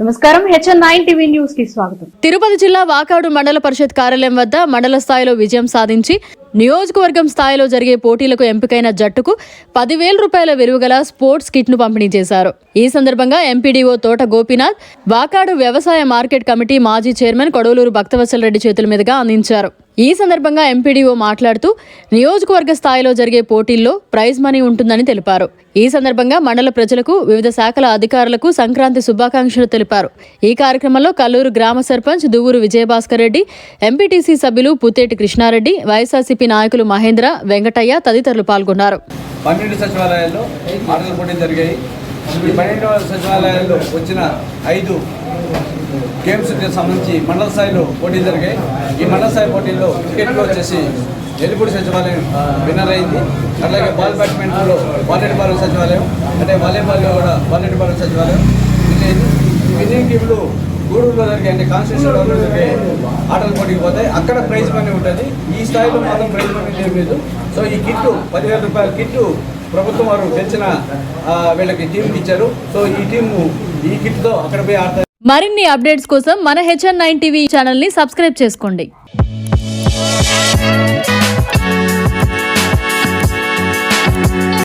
నమస్కారం. HN nine TV న్యూస్కి స్వాగతం. తిరుపతి జిల్లా వాకాడు మండల పరిషత్ కార్యాలయం వద్ద మండల స్థాయిలో విజయం సాధించి నియోజకవర్గం స్థాయిలో జరిగే పోటీలకు ఎంపికైన జట్టుకు పదివేల రూపాయల విలువగల స్పోర్ట్స్ కిట్ను పంపిణీ చేశారు. ఈ సందర్భంగా ఎంపీడీఓ తోట గోపీనాథ్ వాకాడు వ్యవసాయ మార్కెట్ కమిటీ మాజీ చైర్మన్ కొడవలూరు భక్తవత్సల రెడ్డి చేతుల మీదుగా అందించారు. ఈ సందర్భంగా ఎంపీడీఓ మాట్లాడుతూ నియోజకవర్గ స్థాయిలో జరిగే పోటీల్లో ప్రైజ్ మనీ ఉంటుందని తెలిపారు. ఈ సందర్భంగా మండల ప్రజలకు వివిధ శాఖల అధికారులకు సంక్రాంతి శుభాకాంక్షలు తెలిపారు. ఈ కార్యక్రమంలో కల్లూరు గ్రామ సర్పంచ్ దువ్వూరు విజయభాస్కర్ రెడ్డి ఎంపీటీసీ సభ్యులు పుత్తేటి కృష్ణారెడ్డి టీడీపీ నాయకులు మహేంద్ర వెంకటయ్య తదితరులు పాల్గొన్నారు. పన్నెండు సచివాలయాల్లో మాటల పోటీ జరిగాయి. ఈ పన్నెండు సచివాలయాల్లో వచ్చిన ఐదు గేమ్స్కి సంబంధించి మండల స్థాయిలో పోటీలు జరిగాయి. ఈ మండల స్థాయి పోటీల్లో క్రికెట్లో వచ్చేసి ఎలుపూడి సచివాలయం విన్నర్ అయింది. అట్లాగే బాల్ బ్యాడ్మింటన్లో బాలెడ్బాల్ సచివాలయం అంటే వాలీబాల్లో కూడా బాలెడ్బాల్ సచివాలయం విన్ అయింది. విన్నింగ్ టీంలు గూడూరులో జరిగే అంటే కాన్స్టిట్యూషన్లో జరిగే దగ్గరికి పోటీకి పోతాయి అక్కడ ప్రైజ్ మనీ ఉంటుంది. ఈ స్థాయిలో మాత్రం ప్రైజ్ మనీ ఏం లేదు. సో ఈ కిట్టు పదివేల రూపాయల కిట్టు ప్రభుత్వం వారు తెచ్చిన వీళ్ళకి టీంకి ఇచ్చారు. సో ఈ టీము ఈ కిట్తో అక్కడ పోయి ఆడతారు. మరిన్ని అప్డేట్స్ కోసం మన హెచ్ఎన్ నైన్ టీవీ ఛానల్ని సబ్స్క్రైబ్ చేసుకోండి.